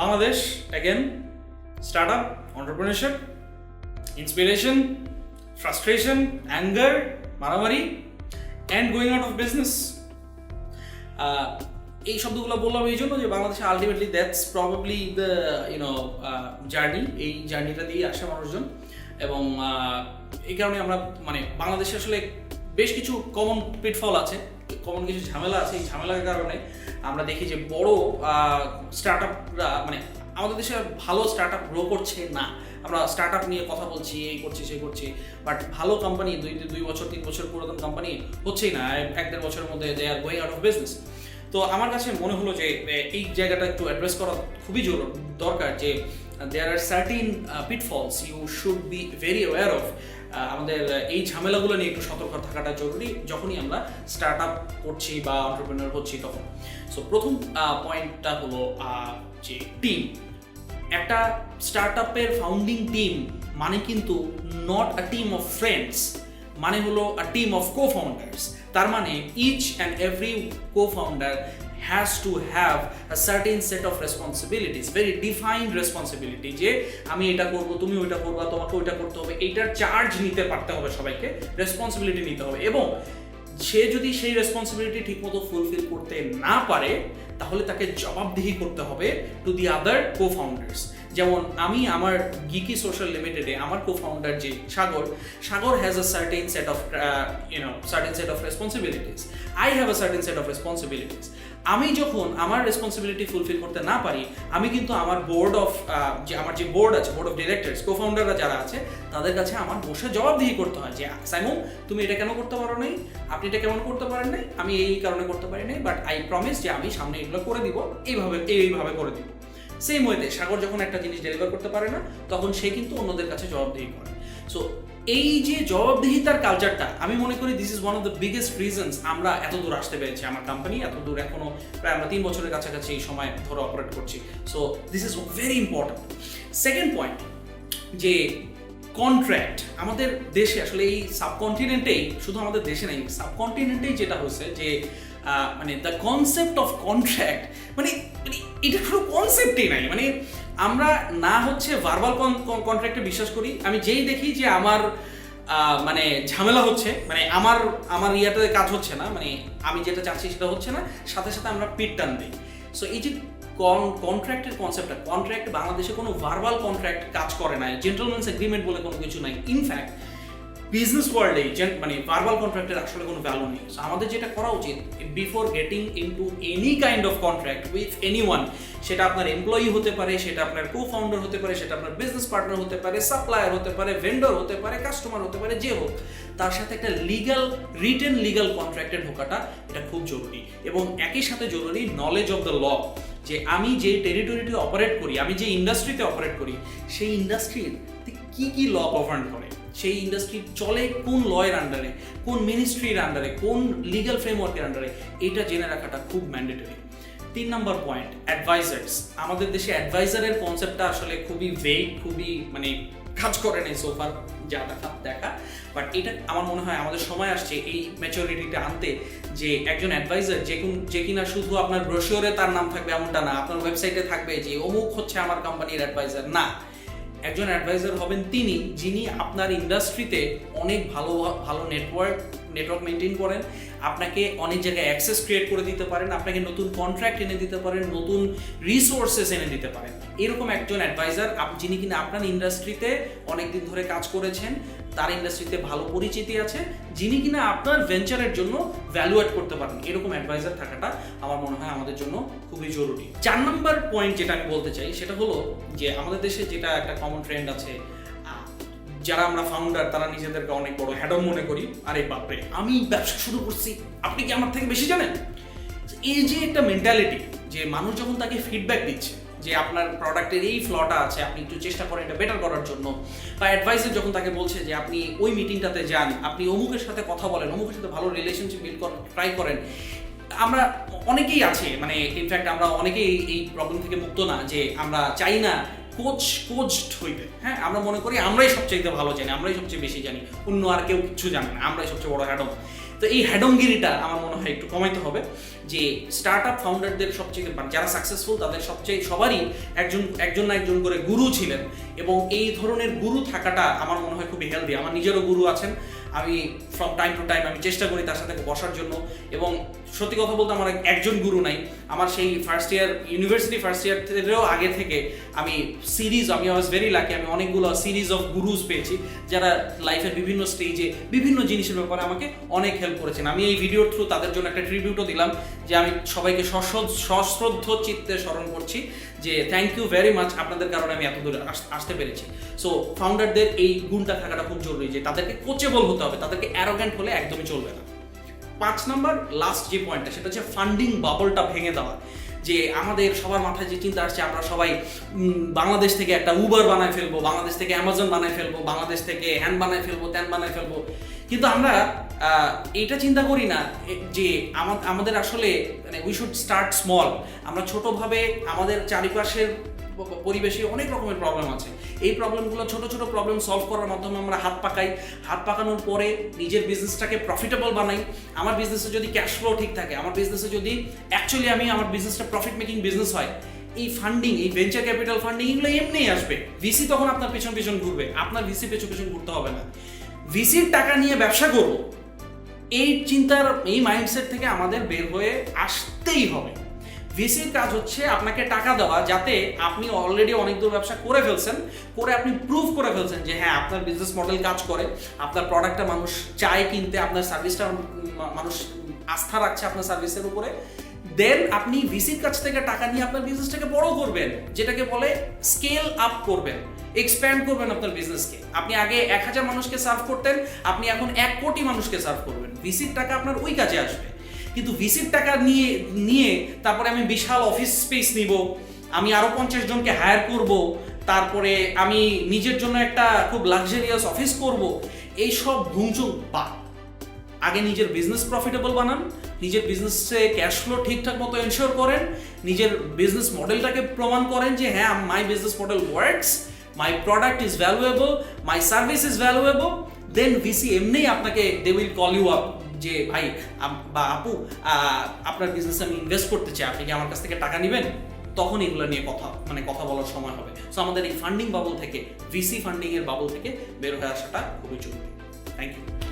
Bangladesh again start up entrepreneurship inspiration frustration anger মারামারি and going out of business এই শব্দগুলো বললাম এই জন্য যে বাংলাদেশে ultimately that's probably the you know journey এই জার্নিটা দিয়ে আসে মানুষজন। এবং এই কারণে আমরা মানে বাংলাদেশে আসলে বেশ কিছু কমন পিটফল আছে কমন কিছু ঝামেলা আছে, এই ঝামেলার কারণে আমরা দেখি যে বড় স্টার্ট আপরা মানে আমাদের দেশে ভালো স্টার্ট আপ গ্রো করছে না। আমরা স্টার্ট আপ নিয়ে কথা বলছি, এই করছি, সেই করছি বাট ভালো কোম্পানি দুই দুই বছর, তিন বছর পুরাতন কোম্পানি হচ্ছেই না এক দেড় বছরের মধ্যে they are going out of business তো আমার কাছে মনে হলো যে এই জায়গাটা একটু অ্যাড্রেস করা খুবই জরুর, দরকার যে there are certain pitfalls you should be very aware of আমাদের এই ঝামেলাগুলো নিয়ে একটু সতর্ক থাকাটা জরুরি যখনই আমরা স্টার্ট আপ করছি বা অন্টারপ্রেনার হচ্ছি তখন। সো প্রথম পয়েন্টটা হলো যে টিম একটা স্টার্ট আপের ফাউন্ডিং টিম মানে কিন্তু not a team of friends মানে হলো a team of co founders তার মানে each and every co founder has to have certain set of responsibilities very defined responsibility যে আমি এটা করব, তুমি ওইটা করবা, তোমাকে ওইটা করতে হবে, এইটার চার্জ নিতে পারতে হবে সবাইকে রেসপন্সিবিলিটি নিতে হবে। এবং সে যদি সেই রেসপন্সিবিলিটি ঠিকমতো ফুলফিল করতে না পারে, তাহলে তাকে জবাবদিহি করতে হবে to the other co founders যেমন আমি আমার গিকি সোশ্যাল লিমিটেডে আমার কো ফাউন্ডার যে Sagar Sagar has a certain set of you know certain set of responsibilities I have a certain set of responsibilities আমি যখন আমার রেসপন্সিবিলিটি ফুলফিল করতে না পারি, আমি কিন্তু আমার বোর্ড অফ যে আমার যে বোর্ড আছে বোর্ড অফ ডিরেক্টরস কো ফাউন্ডাররা যারা আছে, তাদের কাছে আমার বসে জবাবদিহি করতে হয় যে, সাইমন, তুমি এটা কেন করতে পারো নাই? আপনি এটা কেমন করতে পারেন নাই? আমি এই কারণে করতে পারি নাই বাট আই প্রমিস যে আমি সামনে এগুলো করে দিব, এইভাবে এইভাবে করে দিব। সেম ওয়েতে সাগর যখন একটা জিনিস ডেলিভার করতে পারে না, তখন সে কিন্তু অন্যদের কাছে জবাবদিহি করে। সো এই যে জবাবদিহিতার কালচারটা আমি মনে করি this is one of the biggest reasons আমরা এত দূর আসতে পেরেছি আমার কোম্পানি এত দূর এখনও প্রায় আমরা তিন বছরের কাছাকাছি এই সময় ধরে অপারেট করছি। So this is very important second point যে কন্ট্রাক্ট আমাদের দেশে আসলে এই সাবকন্টিনেন্টেই শুধু আমাদের দেশে নেই সাবকন্টিনেন্টেই যেটা হচ্ছে যে মানে দ্য কনসেপ্ট অফ কন্ট্রাক্ট মানে মানে এটা কোনো কনসেপ্টই নাই মানে আমরা না হচ্ছে ভার্বাল কন্ট্রাক্টে বিশ্বাস করি। আমি যেই দেখি যে আমার মানে ঝামেলা হচ্ছে মানে আমার আমার ইয়াটাতে কাজ হচ্ছে না মানে আমি যেটা চাচ্ছি সেটা হচ্ছে না, সাথে সাথে আমরা পিট টান দিই। সো এই যে কন্ট্রাক্টের কনসেপ্টটা কন্ট্রাক্ট বাংলাদেশে কোনো ভার্বাল কন্ট্রাক্ট কাজ করে না জেন্টলম্যানস এগ্রিমেন্ট বলে কোনো কিছু নাই। ইনফ্যাক্ট বিজনেস ওয়ার্ল্ডে মানে ভার্বাল কন্ট্রাক্টের আসলে কোনো ভ্যালু নেই। সো আমাদের যেটা করা উচিত before getting into any kind of contract with any one সেটা আপনার এমপ্লয়ি হতে পারে, সেটা আপনার কো ফাউন্ডার হতে পারে, সেটা আপনার বিজনেস পার্টনার হতে পারে সাপ্লায়ার হতে পারে ভেন্ডর হতে পারে কাস্টমার হতে পারে, যে হোক, তার সাথে একটা লিগাল রিটেন লিগাল কন্ট্রাক্টে ঢোকাটা এটা খুব জরুরি। এবং একই সাথে জরুরি নলেজ অফ দ্য ল যে আমি যে টেরিটরিতে অপারেট করি, আমি যে ইন্ডাস্ট্রিতে অপারেট করি, সেই ইন্ডাস্ট্রির কি কি ল গভর্ন করে সেই ইন্ডাস্ট্রি চলে কোন লয়ের আন্ডারে কোন মিনিস্ট্রির আন্ডারে কোন লিগাল ফ্রেমওয়ার্কের আন্ডারে এটা জেনে রাখাটা খুব ম্যান্ডেটরি তিন নম্বর পয়েন্ট অ্যাডভাইজার্স আমাদের দেশে অ্যাডভাইজারের কনসেপ্টটা আসলে খুবই ভেগ খুবই মানে কাজ করে নেই সোফার যা দেখা দেখা। বাট এটা আমার মনে হয় আমাদের সময় আসছে এই ম্যাচুরিটিটা আনতে, যে একজন অ্যাডভাইজার যে কোন, যে কিনা শুধু আপনার ব্রোশিওরে তার নাম থাকবে এমনটা না, আপনার ওয়েবসাইটে থাকবে যে অমুক হচ্ছে আমার কোম্পানির অ্যাডভাইজার না। একজন অ্যাডভাইজার হবেন তিনি যিনি আপনার ইন্ডাস্ট্রিতে অনেক ভালো ভালো নেটওয়ার্ক নেটওয়ার্ক মেনটেন করেন, আপনাকে অনেক জায়গায় অ্যাক্সেস ক্রিয়েট করে দিতে পারেন, আপনাকে নতুন কন্ট্রাক্ট এনে দিতে পারেন, নতুন রিসোর্সেস এনে দিতে পারেন। এরকম একজন অ্যাডভাইজার যিনি কিনা আপনার ইন্ডাস্ট্রিতে অনেকদিন ধরে কাজ করেছেন, তার ইন্ডাস্ট্রিতে ভালো পরিচিতি আছে, যিনি কিনা আপনার ভেঞ্চারের জন্য ভ্যালুয়েট করতে পারেন। এরকম অ্যাডভাইজার থাকাটা আমার মনে হয় আমাদের জন্য খুবই জরুরি। চার নম্বর পয়েন্ট যেটা আমি বলতে চাই, সেটা হলো যে আমাদের দেশে যেটা একটা কমন ট্রেন্ড আছে যারা আমরা ফাউন্ডার তারা নিজেদেরকে অনেক বড় হ্যাডম মনে করি। আরে বাপরে, আমি ব্যবসা শুরু করছি। আপনি কি আমার থেকে বেশি জানেন? এই যে একটা মেন্টালিটি যে মানুষ যখন তাকে ফিডব্যাক দিচ্ছে, যে আপনার প্রোডাক্টের এই ফ্লটা আছে, আপনি একটু চেষ্টা করেন এটা বেটার করার জন্য, বা অ্যাডভাইসের যখন তাকে বলছে যে আপনি ওই মিটিংটাতে যান, আপনি অমুকের সাথে কথা বলেন, অমুকের সাথে ভালো রিলেশনশিপ বিল্ড করেন ট্রাই করেন। আমরা অনেকেই আছে মানে ইনফ্যাক্ট আমরা অনেকেই এই প্রবলেম থেকে মুক্ত না, যে আমরা চাই না কোচ কোচড হইবে হ্যাঁ আমরা মনে করি আমরাই সবচেয়ে ভালো জানি, আমরাই সবচেয়ে বেশি জানি, অন্য আর কেউ কিছু জানে না, আমরাই সবচেয়ে বড় হ্যাডম। তো এই হ্যাডঙ্গিরিটা আমার মনে হয় একটু কমাইতে হবে যে স্টার্ট আপ ফাউন্ডারদের সবচেয়ে যারা সাকসেসফুল তাদের সবচেয়ে সবারই একজন একজন না একজন করে গুরু ছিলেন এবং এই ধরনের গুরু থাকাটা আমার মনে হয় খুবই হেলদি আমার নিজেরও গুরু আছেন, আমি ফ্রম টাইম টু টাইম আমি চেষ্টা করি তার সাথে বসার জন্য এবং সত্যি কথা বলতে আমার একজন গুরু নাই। আমার সেই first year university first year থেকেও আগে থেকে আমি সিরিজ আমি ওয়াজ ভেরি লাকি আমি অনেকগুলো সিরিজ অফ গুরুজ পেয়েছি, যারা লাইফের বিভিন্ন স্টেজে বিভিন্ন জিনিসের ব্যাপারে আমাকে অনেক হেল্প করেছেন। আমি এই ভিডিওর থ্রু তাদের জন্য একটা ট্রিবিউটও দিলাম যে আমি সবাইকে সশ্রদ্ধ চিত্তে স্মরণ করছি যে থ্যাংক ইউ ভেরি মাচ আপনাদের কারণে আমি এত দূরে আসতে পেরেছি। সো ফাউন্ডারদের এই গুণটা থাকাটা খুব জরুরি যে তাদেরকে কোচেবল হতে হবে, তাদেরকে অ্যারোগ্যান্ট হলে একদমই চলবে না। পাঁচ নাম্বার লাস্ট যে পয়েন্টটা সেটা হচ্ছে ফান্ডিং বাবলটা ভেঙে দেওয়া। যে আমাদের সবার মাথায় যে চিন্তা আসছে, আমরা সবাই বাংলাদেশ থেকে একটা উবার বানায় ফেলব, বাংলাদেশ থেকে অ্যামাজন বানায় ফেলব, বাংলাদেশ থেকে হ্যান বানায় ফেলব ত্যান বানায় ফেলব। কিন্তু আমরা এটা চিন্তা করি না যে আমা- আমাদের আসলে মানে উই শুড স্টার্ট স্মল আমরা ছোটোভাবে আমাদের চারিপাশের পরিবেশে অনেক রকমের প্রবলেম আছে। এই প্রবলেমগুলো ছোট ছোট প্রবলেম সলভ করার মাধ্যমে আমরা হাত পাকাই। হাত পাকানোর পরে নিজের বিজনেসটাকে প্রফিটেবল বানাই। আমার বিজনেসে যদি ক্যাশ ফ্লো ঠিক থাকে, আমার বিজনেসে যদি অ্যাকচুয়ালি আমি আমার বিজনেসটা প্রফিট মেকিং বিজনেস হয়, এই ফান্ডিং এই ভেঞ্চার ক্যাপিটাল ফান্ডিং এগুলো এমনিই আসবে। ভিসি তখন আপনার পেছন পেছন ঘুরবে। আপনার ভিসি পেছন পেছন ঘুরতে হবে না। ভিসির টাকা নিয়ে ব্যবসা করব, এই চিন্তার, এই মাইন্ডসেট থেকে আমাদের বের হয়ে আসতেই হবে। ভিসির কাজ হচ্ছে আপনাকে টাকা দেওয়া যাতে আপনি অলরেডি অনেক দূর ব্যবসা করে ফেলছেন, করে আপনি প্রুভ করে ফেলছেন যে হ্যাঁ আপনার বিজনেস মডেল কাজ করে, আপনার প্রোডাক্টটা মানুষ চায় কিনতে, আপনার সার্ভিসটা মানুষ আস্থা রাখছে আপনার সার্ভিসের উপরে। দেন আপনি ভিসির কাছ থেকে টাকা নিয়ে আপনার বিজনেসটাকে বড় করবেন, যেটাকে বলে স্কেল আপ করবেন এক্সপ্যান্ড করবেন আপনার বিজনেসকে আপনি আগে এক হাজার মানুষকে সার্ভ করতেন, আপনি এখন এক কোটি মানুষকে সার্ভ করবেন। ভিসির টাকা আপনার ওই কাজে আসবে। কিন্তু ভিসির টাকা নিয়ে নিয়ে তারপরে আমি বিশাল অফিস স্পেস নিব, আমি আরও পঞ্চাশ জনকে হায়ার করব, তারপরে আমি নিজের জন্য একটা খুব লাক্সারিয়াস অফিস করব এইসব ঘুমচুম বা আগে নিজের বিজনেস প্রফিটেবল বানান, নিজের বিজনেসে ক্যাশ ফ্লো ঠিকঠাক মতো এনশিওর করেন, নিজের বিজনেস মডেলটাকে প্রমাণ করেন যে হ্যাঁ my business model works my product is valuable my service is valuable then VC এমনিই আপনাকে they will call you up যে ভাই বা আপু আপনার বিজনেসে আমি ইনভেস্ট করতে চাই, আপনি কি আমার কাছ থেকে টাকা নেবেন? তখন এগুলো নিয়ে কথা মানে কথা বলার সময় হবে। সো আমাদের এই ফান্ডিং বাবল থেকে ভিসি ফান্ডিংয়ের বাবল থেকে বের হয়ে আসাটা খুবই জরুরি। Thank you